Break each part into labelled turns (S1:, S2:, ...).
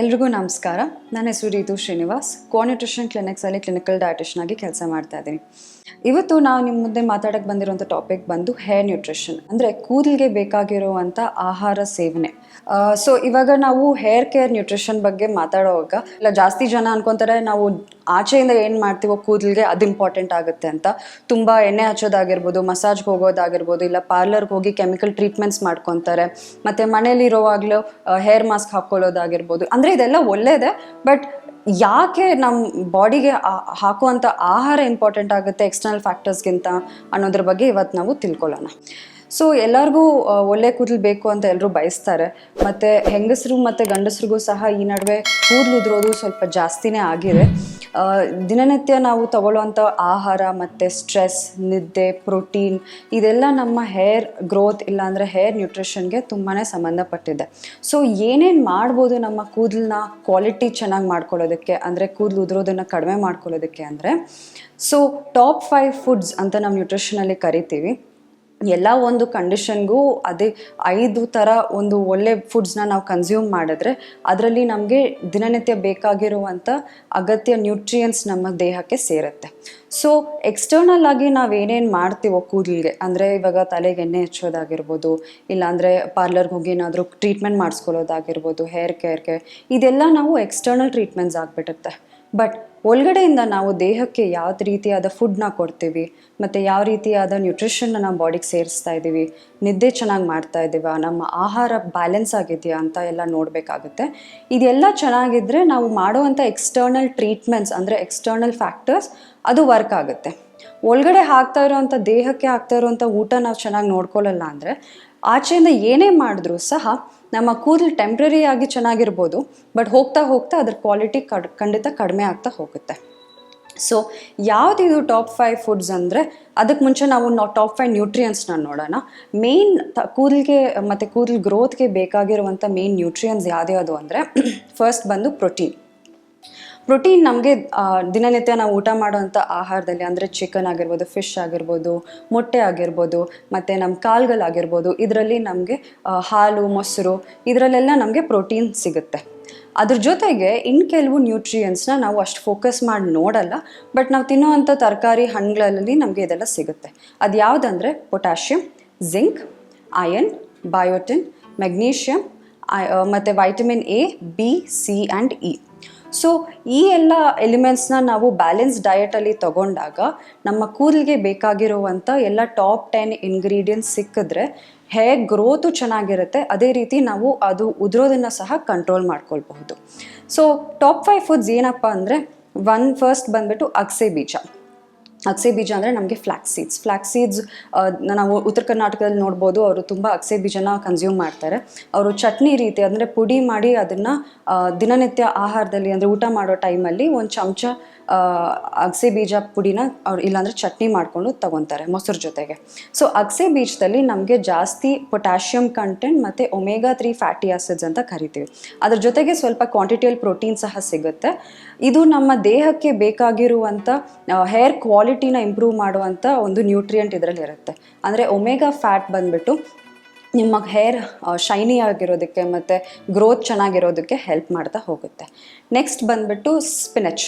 S1: ಎಲ್ರಿಗೂ ನಮಸ್ಕಾರ. ನನ್ನ ಹೆಸರು ರೀತು ಶ್ರೀನಿವಾಸ್. ಕೋನ್ಯೂಟ್ರಿಷನ್ ಕ್ಲಿನಿಕ್ಸಲ್ಲಿ ಕ್ಲಿನಿಕಲ್ ಡಯಟಿಷನ್ ಆಗಿ ಕೆಲಸ ಮಾಡ್ತಾ ಇದ್ದೀನಿ. ಇವತ್ತು ನಾವು ನಿಮ್ಮ ಮುಂದೆ ಮಾತಾಡಕ್ಕೆ ಬಂದಿರುವಂಥ ಟಾಪಿಕ್ ಬಂದು ಹೇರ್ ನ್ಯೂಟ್ರಿಷನ್ ಅಂದರೆ ಕೂದಲಿಗೆ ಬೇಕಾಗಿರುವಂಥ ಆಹಾರ ಸೇವನೆ. ಸೊ ಇವಾಗ ನಾವು ಹೇರ್ ಕೇರ್ ನ್ಯೂಟ್ರಿಷನ್ ಬಗ್ಗೆ ಮಾತಾಡೋವಾಗ ಇಲ್ಲ ಜಾಸ್ತಿ ಜನ ಅನ್ಕೊತಾರೆ ನಾವು ಆಚೆಯಿಂದ ಏನು ಮಾಡ್ತೀವೋ ಕೂದಲಿಗೆ ಅದು ಇಂಪಾರ್ಟೆಂಟ್ ಆಗುತ್ತೆ ಅಂತ. ತುಂಬ ಎಣ್ಣೆ ಹಚ್ಚೋದಾಗಿರ್ಬೋದು ಮಸಾಜ್ಗೆ ಹೋಗೋದಾಗಿರ್ಬೋದು, ಇಲ್ಲ ಪಾರ್ಲರ್ಗೆ ಹೋಗಿ ಕೆಮಿಕಲ್ ಟ್ರೀಟ್ಮೆಂಟ್ಸ್ ಮಾಡ್ಕೊತಾರೆ. ಮತ್ತು ಮನೇಲಿರೋವಾಗಲೂ ಹೇರ್ ಮಾಸ್ಕ್ ಹಾಕ್ಕೊಳ್ಳೋದಾಗಿರ್ಬೋದು ಅಂದರೆ ಇದೆಲ್ಲ ಒಳ್ಳೆಯದೇ ಬಟ್ ಯಾಕೆ ನಮ್ಮ ಬಾಡಿಗೆ ಹಾಕುವಂಥ ಆಹಾರ ಇಂಪಾರ್ಟೆಂಟ್ ಆಗುತ್ತೆ ಎಕ್ಸ್ಟರ್ನಲ್ ಫ್ಯಾಕ್ಟರ್ಸ್ಗಿಂತ ಅನ್ನೋದ್ರ ಬಗ್ಗೆ ಇವತ್ತು ನಾವು ತಿಳ್ಕೊಳ್ಳೋಣ. ಸೊ ಎಲ್ಲರಿಗೂ ಒಳ್ಳೆ ಕೂದಲು ಬೇಕು ಅಂತ ಎಲ್ಲರೂ ಬಯಸ್ತಾರೆ. ಮತ್ತು ಹೆಂಗಸರು ಮತ್ತು ಗಂಡಸ್ರಿಗೂ ಸಹ ಈ ನಡುವೆ ಕೂದಲು ಉದುರೋದು ಸ್ವಲ್ಪ ಜಾಸ್ತಿನೇ ಆಗಿದೆ. ದಿನನಿತ್ಯ ನಾವು ತಗೊಳ್ಳುವಂಥ ಆಹಾರ ಮತ್ತು ಸ್ಟ್ರೆಸ್, ನಿದ್ದೆ, ಪ್ರೋಟೀನ್, ಇದೆಲ್ಲ ನಮ್ಮ ಹೇರ್ ಗ್ರೋತ್ ಇಲ್ಲಾಂದರೆ ಹೇರ್ ನ್ಯೂಟ್ರಿಷನ್ಗೆ ತುಂಬಾ ಸಂಬಂಧಪಟ್ಟಿದೆ. ಸೊ, ಏನೇನು ಮಾಡ್ಬೋದು ನಮ್ಮ ಕೂದಲನ್ನ ಕ್ವಾಲಿಟಿ ಚೆನ್ನಾಗಿ ಮಾಡ್ಕೊಳ್ಳೋದಕ್ಕೆ ಅಂದರೆ ಕೂದಲು ಉದುರೋದನ್ನು ಕಡಿಮೆ ಮಾಡ್ಕೊಳ್ಳೋದಕ್ಕೆ ಅಂದರೆ, ಸೊ, ಟಾಪ್ ಫೈವ್ ಫುಡ್ಸ್ ಅಂತ ನಾವು ನ್ಯೂಟ್ರಿಷನಲ್ಲಿ ಕರಿತೀವಿ. ಎಲ್ಲ ಒಂದು ಕಂಡೀಷನ್ಗೂ ಅದೇ ಐದು ಥರ ಒಂದು ಒಳ್ಳೆ ಫುಡ್ಸ್ನ ನಾವು ಕನ್ಸ್ಯೂಮ್ ಮಾಡಿದ್ರೆ ಅದರಲ್ಲಿ ನಮಗೆ ದಿನನಿತ್ಯ ಬೇಕಾಗಿರುವಂಥ ಅಗತ್ಯ ನ್ಯೂಟ್ರಿಯನ್ಸ್ ನಮ್ಮ ದೇಹಕ್ಕೆ ಸೇರುತ್ತೆ. ಸೊ ಎಕ್ಸ್ಟರ್ನಲ್ ಆಗಿ ನಾವು ಏನೇನು ಮಾಡ್ತೀವೋ ಕೂದಲಿಗೆ, ಅಂದರೆ ಇವಾಗ ತಲೆಗೆ ಎಣ್ಣೆ ಹಚ್ಚೋದಾಗಿರ್ಬೋದು, ಇಲ್ಲಾಂದರೆ ಪಾರ್ಲರ್ಗೆ ಹೋಗಿ ಏನಾದರೂ ಟ್ರೀಟ್ಮೆಂಟ್ ಮಾಡಿಸ್ಕೊಳ್ಳೋದಾಗಿರ್ಬೋದು ಹೇರ್ ಕೇರ್ಗೆ ಇದೆಲ್ಲ ನಾವು ಎಕ್ಸ್ಟರ್ನಲ್ ಟ್ರೀಟ್ಮೆಂಟ್ಸ್ ಆಗಿಬಿಡುತ್ತೆ ಬಟ್ ಒಳಗಡೆಯಿಂದ ನಾವು ದೇಹಕ್ಕೆ ಯಾವ ರೀತಿಯಾದ ಫುಡ್ನ ಕೊಡ್ತೀವಿ, ಮತ್ತು ಯಾವ ರೀತಿಯಾದ ನ್ಯೂಟ್ರಿಷನ್ನ ನಾವು ಬಾಡಿಗೆ ಸೇರಿಸ್ತಾ ಇದ್ದೀವಿ ನಿದ್ದೆ ಚೆನ್ನಾಗಿ ಮಾಡ್ತಾ ಇದ್ದೀವಾ ನಮ್ಮ ಆಹಾರ ಬ್ಯಾಲೆನ್ಸ್ ಆಗಿದೆಯಾ ಅಂತ ಎಲ್ಲ ನೋಡಬೇಕಾಗುತ್ತೆ. ಇದೆಲ್ಲ ಚೆನ್ನಾಗಿದ್ದರೆ ನಾವು ಮಾಡುವಂಥ ಎಕ್ಸ್ಟರ್ನಲ್ ಟ್ರೀಟ್ಮೆಂಟ್ಸ್ ಅಂದರೆ ಎಕ್ಸ್ಟರ್ನಲ್ ಫ್ಯಾಕ್ಟರ್ಸ್ ಅದು ವರ್ಕ್ ಆಗುತ್ತೆ. ಒಳಗಡೆ ಹಾಕ್ತಾ ಇರೋವಂಥ ದೇಹಕ್ಕೆ ಹಾಕ್ತಾ ಇರೋವಂಥ ಊಟ ನಾವು ಚೆನ್ನಾಗಿ ನೋಡ್ಕೊಳ್ಳಲ್ಲ ಅಂದರೆ, ಆಚೆಯಿಂದ ಏನೇ ಮಾಡಿದ್ರೂ ಸಹ ನಮ್ಮ ಕೂದಲು ಟೆಂಪ್ರರಿ ಆಗಿ ಚೆನ್ನಾಗಿರ್ಬೋದು ಬಟ್ ಹೋಗ್ತಾ ಹೋಗ್ತಾ ಅದ್ರ ಕ್ವಾಲಿಟಿ ಕಡ್, ಖಂಡಿತ ಕಡಿಮೆ ಆಗ್ತಾ ಹೋಗುತ್ತೆ. ಸೊ ಯಾವುದಿದು ಟಾಪ್ ಫೈವ್ ಫುಡ್ಸ್ ಅಂದರೆ ಅದಕ್ಕೆ ಮುಂಚೆ ನಾವು ಟಾಪ್ ಫೈವ್ ನ್ಯೂಟ್ರಿಯನ್ಸ್ನ ನೋಡೋಣ. ಮೇನ್ ತ, ಕೂದಲಿಗೆ, ಮತ್ತು ಕೂದಲು ಗ್ರೋತ್ಗೆ ಬೇಕಾಗಿರುವಂಥ ಮೇನ್ ನ್ಯೂಟ್ರಿಯನ್ಸ್ ಯಾವ್ದ್ಯಾವುದು ಅಂದರೆ ಫಸ್ಟ್ ಬಂದು ಪ್ರೋಟೀನ್ ಪ್ರೋಟೀನ್ ನಮಗೆ ದಿನನಿತ್ಯ ನಾವು ಊಟ ಮಾಡುವಂಥ ಆಹಾರದಲ್ಲಿ ಅಂದರೆ ಚಿಕನ್ ಆಗಿರ್ಬೋದು ಫಿಶ್ ಆಗಿರ್ಬೋದು, ಮೊಟ್ಟೆ ಆಗಿರ್ಬೋದು, ಮತ್ತು ನಮ್ಮ ಕಾಳುಗಳಾಗಿರ್ಬೋದು ಇದರಲ್ಲಿ ನಮಗೆ ಹಾಲು, ಮೊಸರು, ಇದರಲ್ಲೆಲ್ಲ ನಮಗೆ ಪ್ರೋಟೀನ್ ಸಿಗುತ್ತೆ. ಅದ್ರ ಜೊತೆಗೆ ಇನ್ನು ಕೆಲವು ನ್ಯೂಟ್ರಿಯನ್ಸ್ನ ನಾವು ಅಷ್ಟು ಫೋಕಸ್ ಮಾಡಿ ನೋಡಲ್ಲ ಬಟ್ ನಾವು ತಿನ್ನೋವಂಥ ತರಕಾರಿ ಹಣ್ಣುಗಳಲ್ಲಿ ನಮಗೆ ಇದೆಲ್ಲ ಸಿಗುತ್ತೆ. ಅದು ಯಾವುದಂದರೆ potassium zinc iron biotin magnesium ಮತ್ತು vitamin A B C and E so ಈ ಎಲ್ಲ ಎಲಿಮೆಂಟ್ಸ್ನ ನಾವು ಬ್ಯಾಲೆನ್ಸ್ ಡಯಟಲ್ಲಿ ತಗೊಂಡಾಗ ನಮ್ಮ ಕೂದಲಿಗೆ ಬೇಕಾಗಿರುವಂಥ ಎಲ್ಲ ಟಾಪ್ ಟೆನ್ ಇಂಗ್ರೀಡಿಯೆಂಟ್ಸ್ ಸಿಕ್ಕಿದ್ರೆ ಹೇರ್ ಗ್ರೋತು ಚೆನ್ನಾಗಿರುತ್ತೆ. ಅದೇ ರೀತಿ ನಾವು ಅದು ಉದುರೋದನ್ನು ಸಹ ಕಂಟ್ರೋಲ್ ಮಾಡ್ಕೊಳ್ಬಹುದು. ಸೊ ಟಾಪ್ ಫೈವ್ ಫುಡ್ಸ್ ಏನಪ್ಪ ಅಂದರೆ ಒನ್ ಫಸ್ಟ್ ಬಂದ್ಬಿಟ್ಟು ಅಗಸೆ ಬೀಜ. ಅಗಸೆ ಬೀಜ ಅಂದರೆ ನಮಗೆ ಫ್ಲ್ಯಾಕ್ಸ್ ಸೀಡ್ಸ್ ಫ್ಲ್ಯಾಕ್ಸ್ ಸೀಡ್ಸ್ ನಾವು ಉತ್ತರ ಕರ್ನಾಟಕದಲ್ಲಿ ನೋಡ್ಬೋದು, ಅವರು ತುಂಬ ಅಗಸೆ ಬೀಜನ ಕನ್ಸ್ಯೂಮ್ ಮಾಡ್ತಾರೆ. ಅವರು ಚಟ್ನಿ ರೀತಿ ಅಂದರೆ ಪುಡಿ ಮಾಡಿ ಅದನ್ನು ದಿನನಿತ್ಯ ಆಹಾರದಲ್ಲಿ ಅಂದರೆ ಊಟ ಮಾಡೋ ಟೈಮಲ್ಲಿ ಒಂದು ಚಮಚ ಅಗಸೆ ಬೀಜ ಪುಡಿನ ಅವ್ರು ಇಲ್ಲಾಂದರೆ ಚಟ್ನಿ ಮಾಡಿಕೊಂಡು ತಗೊತಾರೆ ಮೊಸರು ಜೊತೆಗೆ. ಸೊ ಅಗಸೆ ಬೀಜದಲ್ಲಿ ನಮಗೆ ಜಾಸ್ತಿ ಪೊಟ್ಯಾಷಿಯಂ ಕಂಟೆಂಟ್ ಮತ್ತು ಒಮೆಗಾ ತ್ರೀ ಫ್ಯಾಟಿ ಆಸಿಡ್ಸ್ ಅಂತ ಕರಿತೀವಿ. ಅದ್ರ ಜೊತೆಗೆ ಸ್ವಲ್ಪ ಕ್ವಾಂಟಿಟಿಯಲ್ಲಿ ಪ್ರೋಟೀನ್ ಸಹ ಸಿಗುತ್ತೆ. ಇದು ನಮ್ಮ ದೇಹಕ್ಕೆ ಬೇಕಾಗಿರುವಂಥ ಹೇರ್ ಕ್ವಾಲಿಟಿನ ಇಂಪ್ರೂವ್ ಮಾಡುವಂಥ ಒಂದು ನ್ಯೂಟ್ರಿಯೆಂಟ್ ಇದರಲ್ಲಿ ಇರುತ್ತೆ ಅಂದರೆ ಒಮೆಗಾ ಫ್ಯಾಟ್ ಬಂದ್ಬಿಟ್ಟು ನಿಮ್ಮ ಹೇರ್ ಶೈನಿ ಆಗಿರೋದಕ್ಕೆ ಮತ್ತು ಗ್ರೋತ್ ಚೆನ್ನಾಗಿರೋದಕ್ಕೆ ಹೆಲ್ಪ್ ಮಾಡ್ತಾ ಹೋಗುತ್ತೆ. ನೆಕ್ಸ್ಟ್ ಬಂದ್ಬಿಟ್ಟು ಸ್ಪಿನಚ್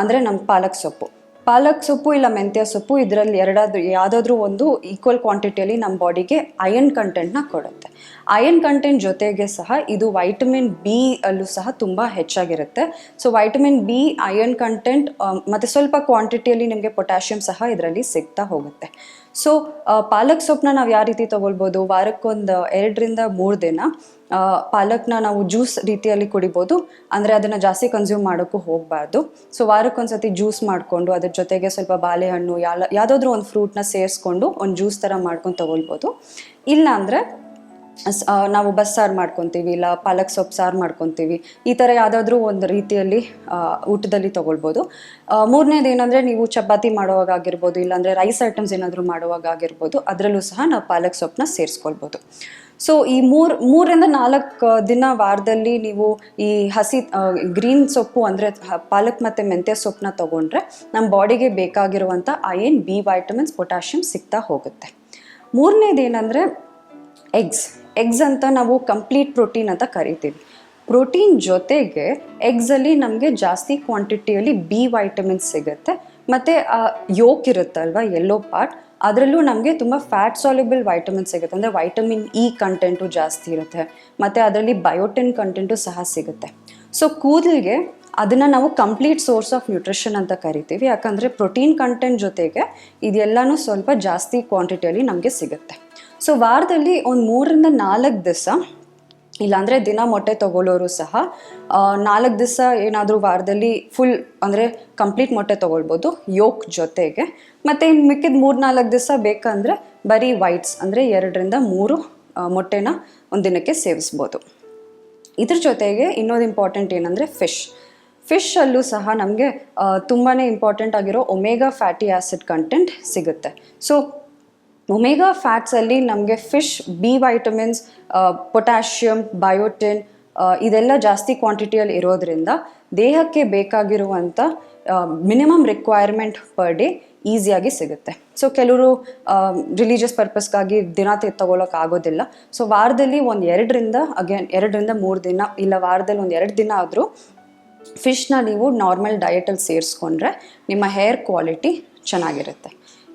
S1: ಅಂದರೆ ನಮ್ಮ ಪಾಲಕ್ ಸೊಪ್ಪು. ಪಾಲಕ್ ಸೊಪ್ಪು ಇಲ್ಲ ಮೆಂತ್ಯ ಸೊಪ್ಪು, ಇದರಲ್ಲಿ ಎರಡಾದ್ರೂ, ಯಾವುದಾದ್ರೂ ಒಂದು ಈಕ್ವಲ್ ಕ್ವಾಂಟಿಟಿಯಲ್ಲಿ ನಮ್ಮ ಬಾಡಿಗೆ ಅಯನ್ ಕಂಟೆಂಟ್ನ ಕೊಡುತ್ತೆ. ಅಯನ್ ಕಂಟೆಂಟ್ ಜೊತೆಗೆ ಸಹ ಇದು ವೈಟಮಿನ್ ಬಿ ಅಲ್ಲೂ ಸಹ ತುಂಬ ಹೆಚ್ಚಾಗಿರುತ್ತೆ. So vitamin B iron content ಮತ್ತು ಸ್ವಲ್ಪ ಕ್ವಾಂಟಿಟಿಯಲ್ಲಿ ನಿಮಗೆ ಪೊಟ್ಯಾಷಿಯಮ್ ಸಹ ಇದರಲ್ಲಿ ಸಿಗ್ತಾ ಹೋಗುತ್ತೆ. ಸೊ ಪಾಲಕ್ ಸೊಪ್ಪನ್ನ ನಾವು ಯಾವ ರೀತಿ ತೊಗೊಳ್ಬೋದು? ವಾರಕ್ಕೊಂದು ಎರಡರಿಂದ ಮೂರು ದಿನ ಪಾಲಕ್ನ ನಾವು ಜ್ಯೂಸ್ ರೀತಿಯಲ್ಲಿ ಕುಡಿಬೋದು. ಅಂದರೆ ಅದನ್ನು ಜಾಸ್ತಿ ಕನ್ಸ್ಯೂಮ್ ಮಾಡೋಕ್ಕೂ ಹೋಗಬಾರ್ದು. ಸೊ ವಾರಕ್ಕೊಂದ್ಸತಿ ಜ್ಯೂಸ್ ಮಾಡಿಕೊಂಡು ಅದ್ರ ಜೊತೆಗೆ ಸ್ವಲ್ಪ ಬಾಳೆಹಣ್ಣು ಯಾಲ ಯಾವುದಾದ್ರೂ ಒಂದು ಫ್ರೂಟ್ನ ಸೇರಿಸ್ಕೊಂಡು ಒಂದು ಜ್ಯೂಸ್ ಥರ ಮಾಡ್ಕೊಂಡು ತೊಗೊಳ್ಬೋದು. ಇಲ್ಲ ಅಂದರೆ ಸ್- ಆ, ನಾವು ಬಸ್ಸಾರು ಮಾಡ್ಕೊತೀವಿ, ಇಲ್ಲ ಪಾಲಕ್ ಸೊಪ್ಪು ಸಾರು ಮಾಡ್ಕೊತೀವಿ. ಈ ಥರ ಯಾವುದಾದ್ರೂ ಒಂದು ರೀತಿಯಲ್ಲಿ ಊಟದಲ್ಲಿ ತೊಗೊಳ್ಬೋದು. ಮೂರನೇದು ಏನಂದರೆ ನೀವು ಚಪಾತಿ ಮಾಡುವಾಗ ಆಗಿರ್ಬೋದು ಇಲ್ಲಾಂದರೆ ರೈಸ್ ಐಟಮ್ಸ್ ಏನಾದರೂ ಮಾಡುವಾಗ ಆಗಿರ್ಬೋದು ಅದರಲ್ಲೂ ಸಹ ನಾವು ಪಾಲಕ್ ಸೊಪ್ಪನ್ನ ಸೇರಿಸ್ಕೊಳ್ಬೋದು. ಸೊ, ಈ ಮೂರು ಮೂರರಿಂದ ನಾಲ್ಕು ದಿನ ವಾರದಲ್ಲಿ ನೀವು ಈ ಹಸಿ ಗ್ರೀನ್ ಸೊಪ್ಪು ಅಂದರೆ ಪಾಲಕ್ ಮತ್ತು ಮೆಂತ್ಯ ಸೊಪ್ಪನ್ನ ತೊಗೊಂಡ್ರೆ ನಮ್ಮ ಬಾಡಿಗೆ ಬೇಕಾಗಿರುವಂಥ ಐಯನ್ ಬಿ, ವೈಟಮಿನ್ಸ್ ಪೊಟ್ಯಾಷಿಯಮ್ ಸಿಗ್ತಾ ಹೋಗುತ್ತೆ. ಮೂರನೇದು ಏನಂದರೆ ಎಗ್ಸ್. ಎಗ್ಸ್ ಅಂತ ನಾವು ಕಂಪ್ಲೀಟ್ ಪ್ರೋಟೀನ್ ಅಂತ ಕರಿತೀವಿ. ಪ್ರೋಟೀನ್ ಜೊತೆಗೆ ಎಗ್ಸಲ್ಲಿ ನಮಗೆ ಜಾಸ್ತಿ ಕ್ವಾಂಟಿಟಿಯಲ್ಲಿ ಬಿ ವೈಟಮಿನ್ಸ್ ಸಿಗುತ್ತೆ. ಮತ್ತು ಯೋಕ್ ಇರುತ್ತಲ್ವ ಎಲ್ಲೋ ಪಾರ್ಟ್ ಅದರಲ್ಲೂ ನಮಗೆ ತುಂಬ ಫ್ಯಾಟ್ ಸಾಲ್ಯುಬಲ್ ವೈಟಮಿನ್ ಸಿಗುತ್ತೆ. ಅಂದರೆ ವೈಟಮಿನ್ ಇ ಕಂಟೆಂಟು ಜಾಸ್ತಿ ಇರುತ್ತೆ. ಮತ್ತು ಅದರಲ್ಲಿ ಬಯೋಟಿನ್ ಕಂಟೆಂಟು ಸಹ ಸಿಗುತ್ತೆ. ಸೊ ಕೂದಲಿಗೆ ಅದನ್ನು ನಾವು ಕಂಪ್ಲೀಟ್ ಸೋರ್ಸ್ ಆಫ್ ನ್ಯೂಟ್ರಿಷನ್ ಅಂತ ಕರಿತೀವಿ. ಯಾಕಂದರೆ ಪ್ರೋಟೀನ್ ಕಂಟೆಂಟ್ ಜೊತೆಗೆ ಇದೆಲ್ಲನೂ ಸ್ವಲ್ಪ ಜಾಸ್ತಿ ಕ್ವಾಂಟಿಟಿಯಲ್ಲಿ ನಮಗೆ ಸಿಗುತ್ತೆ. ಸೊ ವಾರದಲ್ಲಿ ಒಂದು ಮೂರರಿಂದ ನಾಲ್ಕು ದಿವಸ, ಇಲ್ಲಾಂದರೆ ದಿನ ಮೊಟ್ಟೆ ತೊಗೊಳ್ಳೋರು ಸಹ ನಾಲ್ಕು ದಿವಸ ಏನಾದರೂ ವಾರದಲ್ಲಿ ಫುಲ್ ಅಂದರೆ ಕಂಪ್ಲೀಟ್ ಮೊಟ್ಟೆ ತೊಗೊಳ್ಬೋದು ಯೋಕ್ ಜೊತೆಗೆ. ಮತ್ತು ಇನ್ನು ಮಿಕ್ಕಿದ ಮೂರು ನಾಲ್ಕು ದಿವಸ ಬೇಕಂದರೆ ಬರೀ ವೈಟ್ಸ್ ಅಂದರೆ ಎರಡರಿಂದ ಮೂರು ಮೊಟ್ಟೆನ ಒಂದು ದಿನಕ್ಕೆ ಸೇವಿಸ್ಬೋದು. ಇದ್ರ ಜೊತೆಗೆ ಇನ್ನೊಂದು ಇಂಪಾರ್ಟೆಂಟ್ ಏನಂದರೆ ಫಿಶ್ ಫಿಶಲ್ಲೂ ಸಹ ನಮಗೆ ತುಂಬಾ ಇಂಪಾರ್ಟೆಂಟ್ ಆಗಿರೋ ಒಮೇಗಾ ಫ್ಯಾಟಿ ಆ್ಯಸಿಡ್ ಕಂಟೆಂಟ್ ಸಿಗುತ್ತೆ. ಸೊ ಒಮೇಗಾ ಫ್ಯಾಟ್ಸಲ್ಲಿ ನಮಗೆ fish B vitamins potassium biotin ಇದೆಲ್ಲ ಜಾಸ್ತಿ ಕ್ವಾಂಟಿಟಿಯಲ್ಲಿ ಇರೋದ್ರಿಂದ ದೇಹಕ್ಕೆ ಬೇಕಾಗಿರುವಂಥ ಮಿನಿಮಮ್ ರಿಕ್ವೈರ್ಮೆಂಟ್ ಪರ್ ಡೇ ಈಸಿಯಾಗಿ ಸಿಗುತ್ತೆ. ಸೊ ಕೆಲವರು ರಿಲಿಜಿಯಸ್ ಪರ್ಪಸ್ಗಾಗಿ ದಿನ ತೆಗೆ ತಗೊಳಕ್ಕೆ ಆಗೋದಿಲ್ಲ. ಸೊ ವಾರದಲ್ಲಿ ಒಂದು ಎರಡರಿಂದ ಅಗೇನ್ ಎರಡರಿಂದ ಮೂರು ದಿನ ಇಲ್ಲ ವಾರದಲ್ಲಿ ಒಂದು ಎರಡು ದಿನ ಆದರೂ ಫಿಶ್ನ ನೀವು ನಾರ್ಮಲ್ ಡಯಟಲ್ಲಿ ಸೇರಿಸ್ಕೊಂಡ್ರೆ ನಿಮ್ಮ ಹೇರ್ ಕ್ವಾಲಿಟಿ ಚೆನ್ನಾಗಿರುತ್ತೆ.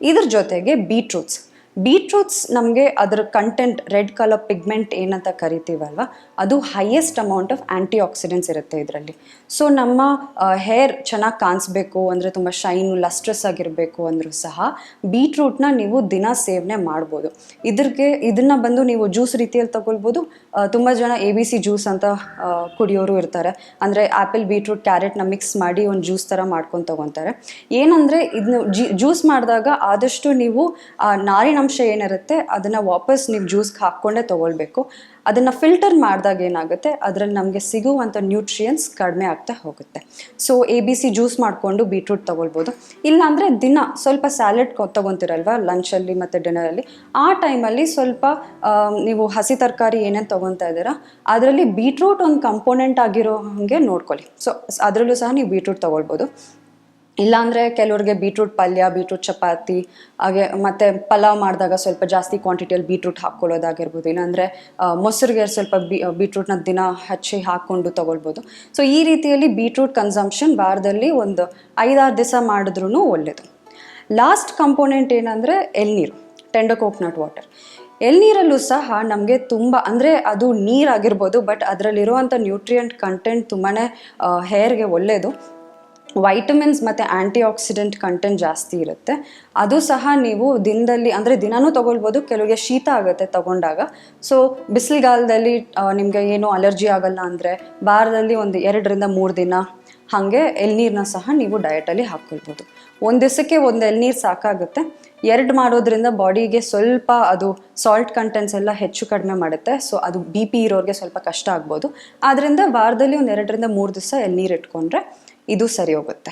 S1: ಇದ್ರ ಜೊತೆಗೆ ಬೀಟ್ರೂಟ್ಸ್ ಬೀಟ್ರೂಟ್ಸ್ ನಮಗೆ ಅದರ ಕಂಟೆಂಟ್ ರೆಡ್ ಕಲರ್ ಪಿಗ್ಮೆಂಟ್ ಏನಂತ ಕರಿತೀವಲ್ವ? ಅದು highest amount of antioxidants ಇರುತ್ತೆ ಇದರಲ್ಲಿ. ಸೊ ನಮ್ಮ ಹೇರ್ ಚೆನ್ನಾಗಿ ಕಾಣಿಸ್ಬೇಕು ಅಂದರೆ ತುಂಬ ಶೈನು ಲಸ್ಟ್ರೆಸ್ ಆಗಿರಬೇಕು ಅಂದರೂ ಸಹ ಬೀಟ್ರೂಟ್ನ ನೀವು ದಿನ ಸೇವನೆ ಮಾಡ್ಬೋದು. ಇದ್ರಿಗೆ, ಇದನ್ನು ಬಂದು ನೀವು ಜ್ಯೂಸ್ ರೀತಿಯಲ್ಲಿ ತಗೊಳ್ಬೋದು. ತುಂಬ ಜನ ಎ ಬಿ ಸಿ ಜ್ಯೂಸ್ ಅಂತ ಕುಡಿಯೋರು ಇರ್ತಾರೆ. ಅಂದರೆ ಆ್ಯಪಲ್ ಬೀಟ್ರೂಟ್ ಕ್ಯಾರೆಟ್ನ ಮಿಕ್ಸ್ ಮಾಡಿ ಒಂದು ಜ್ಯೂಸ್ ಥರ ಮಾಡ್ಕೊಂಡು ತಗೊತಾರೆ. ಏನಂದರೆ ಇದನ್ನ ಜ್ಯೂಸ್ ಮಾಡಿದಾಗ ಆದಷ್ಟು ನೀವು, ಆ ನಾರಿನಾಂಶ ಏನಿರುತ್ತೆ, ಅದನ್ನು ವಾಪಸ್ ನೀವು ಜ್ಯೂಸ್ಗೆ ಹಾಕ್ಕೊಂಡೇ ತೊಗೊಳ್ಬೇಕು. ಅದನ್ನು ಫಿಲ್ಟರ್ ಮಾಡಿದಾಗ ಏನಾಗುತ್ತೆ, ಅದರಲ್ಲಿ ನಮಗೆ ಸಿಗುವಂಥ ನ್ಯೂಟ್ರಿಯನ್ಸ್ ಕಡಿಮೆ ಆಗ್ತಾ ಹೋಗುತ್ತೆ. So, A B C juice ಮಾಡಿಕೊಂಡು ಬೀಟ್ರೂಟ್ ತೊಗೊಳ್ಬೋದು. ಇಲ್ಲಾಂದರೆ ದಿನ ಸ್ವಲ್ಪ ಸ್ಯಾಲೆಡ್ ತೊಗೊತಿರಲ್ವ, ಲಂಚಲ್ಲಿ ಮತ್ತು ಡಿನ್ನರಲ್ಲಿ. ಆ ಟೈಮಲ್ಲಿ ಸ್ವಲ್ಪ ನೀವು ಹಸಿ ತರಕಾರಿ ಏನೇನು ತೊಗೊತಾ ಇದ್ದೀರಾ, ಅದರಲ್ಲಿ ಬೀಟ್ರೂಟ್ ಒಂದು ಕಂಪೋನೆಂಟ್ ಆಗಿರೋ ಹಾಗೆ ನೋಡ್ಕೊಳ್ಳಿ. ಸೊ, ಅದರಲ್ಲೂ ಸಹ ನೀವು ಬೀಟ್ರೂಟ್ ತೊಗೊಳ್ಬೋದು. ಇಲ್ಲಾಂದರೆ ಕೆಲವ್ರಿಗೆ ಬೀಟ್ರೂಟ್ ಪಲ್ಯ ಬೀಟ್ರೂಟ್ ಚಪಾತಿ, ಹಾಗೆ ಮತ್ತು ಪಲಾವ್ ಮಾಡಿದಾಗ ಸ್ವಲ್ಪ ಜಾಸ್ತಿ ಕ್ವಾಂಟಿಟಿಯಲ್ಲಿ ಬೀಟ್ರೂಟ್ ಹಾಕ್ಕೊಳ್ಳೋದಾಗಿರ್ಬೋದು. ಇಲ್ಲಾಂದರೆ ಮೊಸರಿಗೆ ಸ್ವಲ್ಪ ಬೀಟ್ರೂಟ್ನ ದಿನ ಹಚ್ಚಿ ಹಾಕ್ಕೊಂಡು ತೊಗೊಳ್ಬೋದು. ಸೊ ಈ ರೀತಿಯಲ್ಲಿ ಬೀಟ್ರೂಟ್ ಕನ್ಸಂಪ್ಷನ್ ವಾರದಲ್ಲಿ ಒಂದು ಐದಾರು ದಿವಸ ಮಾಡಿದ್ರೂ ಒಳ್ಳೆಯದು ಲಾಸ್ಟ್ ಕಂಪೋನೆಂಟ್ ಏನಂದರೆ ಎಳ್ನೀರು ಟೆಂಡರ್ ಕೋಕ್ನಟ್ ವಾಟರ್ ಎಳ್ನೀರಲ್ಲೂ ಸಹ ನಮಗೆ ತುಂಬ, ಅಂದರೆ ಅದು ನೀರಾಗಿರ್ಬೋದು ಬಟ್ ಅದರಲ್ಲಿರುವಂಥ ನ್ಯೂಟ್ರಿಯೆಂಟ್ ಕಂಟೆಂಟ್ ತುಂಬಾ ಹೇರ್ಗೆ ಒಳ್ಳೆಯದು ವೈಟಮಿನ್ಸ್ ಮತ್ತು ಆ್ಯಂಟಿ ಆಕ್ಸಿಡೆಂಟ್ ಕಂಟೆಂಟ್ ಜಾಸ್ತಿ ಇರುತ್ತೆ. ಅದು ಸಹ ನೀವು ದಿನದಲ್ಲಿ, ಅಂದರೆ ದಿನಾನೂ ತೊಗೊಳ್ಬೋದು, ಕೆಲವರಿಗೆ ಶೀತ ಆಗುತ್ತೆ ತಗೊಂಡಾಗ. ಸೊ ಬಿಸಿಲುಗಾಲದಲ್ಲಿ ನಿಮಗೆ ಏನೂ ಅಲರ್ಜಿ ಆಗಲ್ಲ ಅಂದರೆ ವಾರದಲ್ಲಿ ಒಂದು ಎರಡರಿಂದ ಮೂರು ದಿನ ಹಾಗೆ ಎಳ್ನೀರನ್ನ ಸಹ ನೀವು ಡಯಟಲ್ಲಿ ಹಾಕ್ಕೊಳ್ಬೋದು. ಒಂದು ದಿವಸಕ್ಕೆ ಒಂದು ಎಳ್ನೀರು ಸಾಕಾಗುತ್ತೆ. ಎರಡು ಮಾಡೋದ್ರಿಂದ ಬಾಡಿಗೆ ಸ್ವಲ್ಪ ಅದು ಸಾಲ್ಟ್ ಕಂಟೆಂಟ್ಸ್ ಎಲ್ಲ ಹೆಚ್ಚು ಕಡಿಮೆ ಮಾಡುತ್ತೆ. ಸೊ ಅದು ಬಿ ಪಿ ಇರೋರಿಗೆ ಸ್ವಲ್ಪ ಕಷ್ಟ ಆಗ್ಬೋದು. ಆದ್ದರಿಂದ ವಾರದಲ್ಲಿ ಒಂದು ಎರಡರಿಂದ ಮೂರು ದಿವಸ ಎಳ್ನೀರು ಇಟ್ಕೊಂಡ್ರೆ ಇದು ಸರಿ ಹೋಗುತ್ತೆ